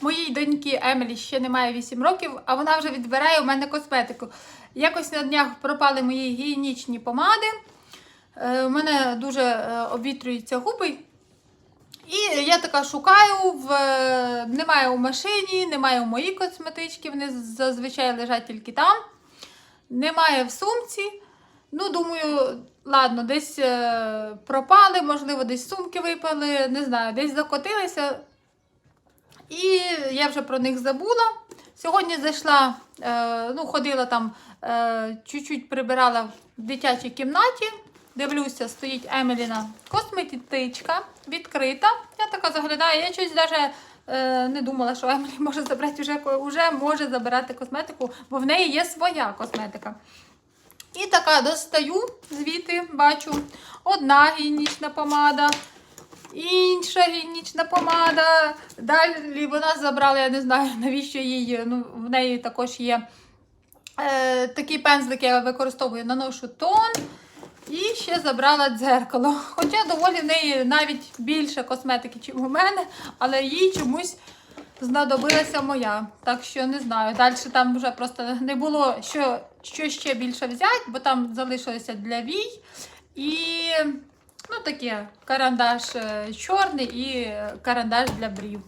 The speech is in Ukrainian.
Моїй доньки Емілі ще немає 8 років, а вона вже відбирає у мене косметику. Якось на днях пропали мої гігієнічні помади. Е, У мене дуже е, обвітрюються губи. І я така шукаю, в... е, немає у машині, немає у моїй косметички, вони зазвичай лежать тільки там. Немає в сумці. Ну, думаю, ладно, десь пропали, можливо, десь сумки випали, не знаю, десь закотилися. І я вже про них забула. Сьогодні зайшла, е, ну, ходила там, е, чуть-чуть прибирала в дитячій кімнаті. Дивлюся, стоїть Еміліна косметичка відкрита. Я така заглядаю, я щось навіть е, не думала, що Емілі може забрати вже, вже може забирати косметику, бо в неї є своя косметика. І така достаю звідти, бачу, одна гігієнічна помада, інша гігієнічна помада. Далі вона забрала, я не знаю, навіщо їй. Ну, в неї також є е, такий пензлик, я використовую, наношу тон. І ще забрала дзеркало. Хоча доволі в неї навіть більше косметики, ніж у мене, але їй чомусь знадобилася моя. Так що не знаю. Далі там вже просто не було що, що ще більше взяти, бо там залишилося для вій. І таке карандаш е, чорний і карандаш для брів.